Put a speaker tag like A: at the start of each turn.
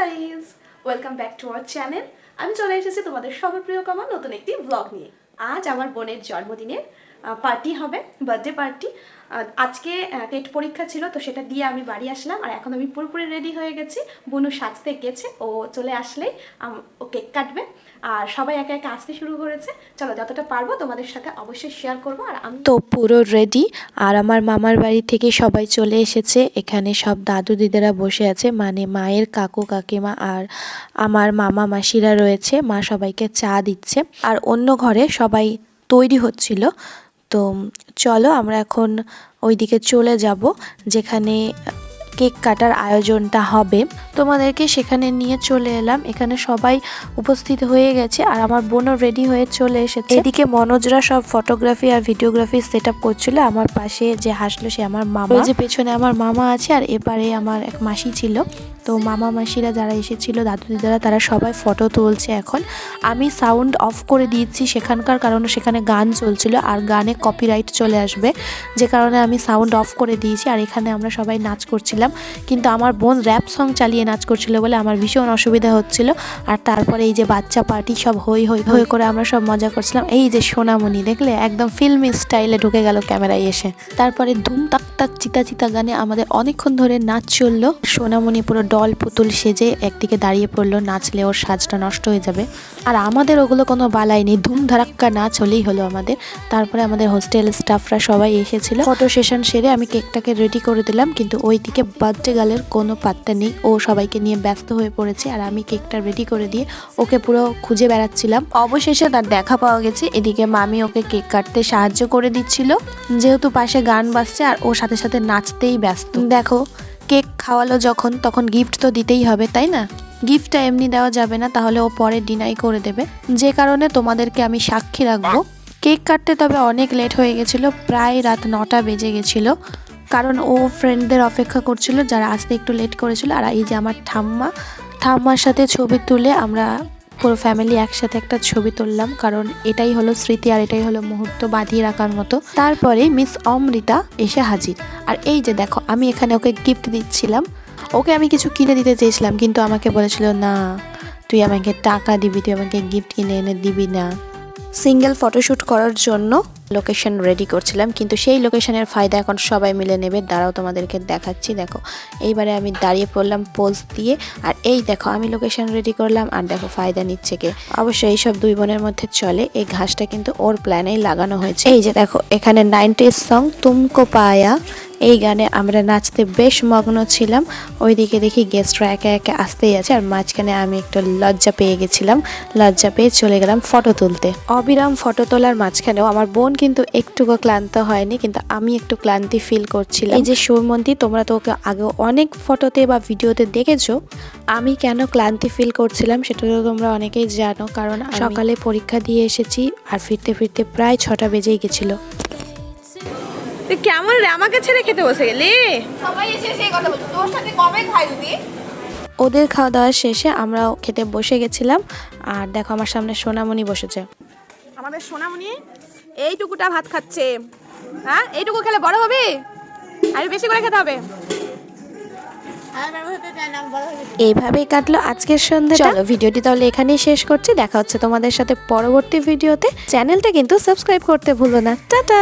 A: Guys welcome back to our channel আমি চলে এসেছি তোমাদের সবার প্রিয় কমা নতুন একটি ব্লগ নিয়ে। আজ আমার বোনের জন্মদিনে পার্টি হবে বার্থডে পার্টি আজকে টেট পরীক্ষা ছিল, তো সেটা দিয়ে আমি বাড়ি আসলাম। আর এখন আমি পুরোপুরি রেডি হয়ে গেছি। বোনু সাজতে গেছে, ও চলে আসলেই ও কেক কাটবে। আর সবাই একে একে আসতে শুরু করেছে। চলো, যতটা পারব তোমাদের সাথে অবশ্যই শেয়ার করব। আর আমি
B: তো পুরো রেডি আর আমার মামার বাড়ি থেকে সবাই চলে এসেছে। এখানে সব দাদু দিদারা বসে আছে মানে মায়ের কাকু, কাকিমা আর আমার মামা মাসিরা রয়েছে। মা সবাইকে চা দিচ্ছে। আর অন্য ঘরে সবাই তৈরি হচ্ছিল। তো চলো আমরা এখন ওইদিকে চলে যাব যেখানে কেক কাটার আয়োজনটা হবে। তোমাদেরকে সেখানে নিয়ে চলে এলাম। এখানে সবাই উপস্থিত হয়ে গেছে আর আমার বোনও রেডি হয়ে চলে এসেছে। এদিকে মনোজরা সব ফটোগ্রাফি আর ভিডিওগ্রাফি সেট আপ করছিল। আমার পাশে যে হাসলো সে আমার মামা। যে পেছনে আমার মামা আছে আর এপারে আমার এক মাসি ছিল। তো মামা মাসিরা যারা এসেছিল দাদু দিদারা তারা সবাই ফটো তুলছে এখন। আমি সাউন্ড অফ করে দিয়েছি সেখানকার কারণে সেখানে গান চলছিল আর গানে কপিরাইট চলে আসবে। যে কারণে আমি সাউন্ড অফ করে দিয়েছি আর এখানে আমরা সবাই নাচ করছিলাম। কিন্তু আমার বোন র্যাপ সং চালিয়ে নাচ করছিল বলে আমার ভীষণ অসুবিধা হচ্ছিল। আর তারপরে এই যে বাচ্চা পার্টি সব হই হই হই করে আমরা সব মজা করছিলাম। এই যে সোনামণি, দেখলে? একদম ফিল্মি স্টাইলে ঢুকে গেল ক্যামেরায় এসে। তারপরে ধুম তাক তাক চিতা চিতা গানে আমাদের অনেকক্ষণ ধরে নাচ চলল। সোনামণি পুরো ডল পুতুল সেজে একদিকে দাঁড়িয়ে পড়ল, নাচলে ওর সাজটা নষ্ট হয়ে যাবে। আর আমাদের ওগুলো কোনো বালাই নেই, ধুম ধারাক্কা নাচ হলেই হলো আমাদের। তারপরে আমাদের হোস্টেল স্টাফরা সবাই এসেছিল। ফটো সেশন সেরে আমি কেকটাকে রেডি করে দিলাম, কিন্তু ওই দিকে বার্থডে গালের কোনো পাত্তা নেই। ও সবাইকে নিয়ে ব্যস্ত হয়ে পড়েছে, আর আমি কেকটা রেডি করে দিয়ে ওকে পুরো খুঁজে বেড়াচ্ছিলাম। অবশেষে তার দেখা পাওয়া গেছে, এদিকে মামি ওকে কেক কাটতে সাহায্য করে দিচ্ছিল। যেহেতু পাশে গান বাজছে আর ও সাথে সাথে নাচতেই ব্যস্ত। দেখো কেক খাওয়ালো যখন, তখন গিফট তো দিতেই হবে, তাই না? গিফটটা এমনি দেওয়া যাবে না, তাহলে ও পরে ডিনাই করে দেবে। যে কারণে তোমাদেরকে আমি সাক্ষী রাখব। কেক কাটতে তবে অনেক লেট হয়ে গেছিল, প্রায় রাত নটা বেজে গেছিল। কারণ ও ফ্রেন্ডদের অপেক্ষা করছিল, যারা আসতে একটু লেট করেছিল। আর এই যে আমার ঠাম্মা, ঠাম্মার সাথে ছবি তুলে আমরা পুরো ফ্যামিলি একসাথে একটা ছবি তুললাম, কারণ এটাই হলো স্মৃতি আর এটাই হলো মুহূর্ত বাঁধিয়ে রাখার মতো। তারপরে মিস অমৃতা এসে হাজির। আর এই যে দেখো, আমি এখানে ওকে গিফট দিচ্ছিলাম। ওকে আমি কিছু কিনে দিতে চেয়েছিলাম, কিন্তু আমাকে বলেছিল, না, তুই আমাকে টাকা দিবি, তুই আমাকে গিফট কিনে এনে দিবি না। সিঙ্গেল ফটোশ্যুট করার জন্য লোকেশন রেডি করছিলাম, কিন্তু সেই লোকেশনের ফায়দা এখন সবাই মিলে নেবে। দাঁড়াও, তোমাদেরকে দেখাচ্ছি, দেখো। এইবারে আমি দাঁড়িয়ে পড়লাম পোজ দিয়ে, আর এই দেখো, আমি লোকেশন রেডি করলাম, আর দেখো ফায়দা নিচ্ছে কে। অবশ্যই এইসব দুই বোনের মধ্যে চলে, এই ঘাসটা কিন্তু ওর প্ল্যানেই লাগানো হয়েছে। এই যে দেখো, এখানে নাইনটিস সং তুমকো পায়া এই গানে আমরা নাচতে বেশ মগ্ন ছিলাম। ওইদিকে দেখি গেস্টরা একে একে আসতেই আছে আর মাঝখানে আমি একটু লজ্জা পেয়ে গেছিলাম। লজ্জা পেয়ে চলে গেলাম ফটো তুলতে। অবিরাম ফটো তোলার মাঝখানেও আমার বোন কিন্তু একটুকু ক্লান্ত হয়নি, কিন্তু আমি একটু ক্লান্তি ফিল করছিলাম। এই যে সৌমন্তী তোমরা তো ওকে আগে অনেক ফটোতে বা ভিডিওতে দেখেছ। আমি কেন ক্লান্তি ফিল করছিলাম সেটা তো তোমরা অনেকেই জানো, কারণ সকালে পরীক্ষা দিয়ে এসেছি আর ফিরতে ফিরতে প্রায় ছটা বেজেই গেছিল।
A: তুই কেমন রে? আমাকে ছেড়ে খেতে বসে গেলি?
C: সবাই এসে সেই কথা বলছো। তোর সাথে কবে খাই দিদি
B: ওদের খাওয়া দাওয়া শেষে আমরাও খেতে বসে গেছিলাম। আর দেখো আমার সামনে সোনামণি বসেছে।
A: আমাদের সোনামণি এইটুকুটা ভাত খাচ্ছে। হ্যাঁ? এইটুকু খেলে বড় হবে? আর বেশি করে খেতে হবে?
C: আর হতে চায় না বড়
B: এইভাবেই কাটলো আজকের সন্ধ্যা চলো ভিডিওটি তাহলে এখানেই শেষ করছি। দেখা হচ্ছে তোমাদের সাথে পরবর্তী ভিডিওতে। চ্যানেলটা কিন্তু সাবস্ক্রাইব করতে ভুলো না। টাটা!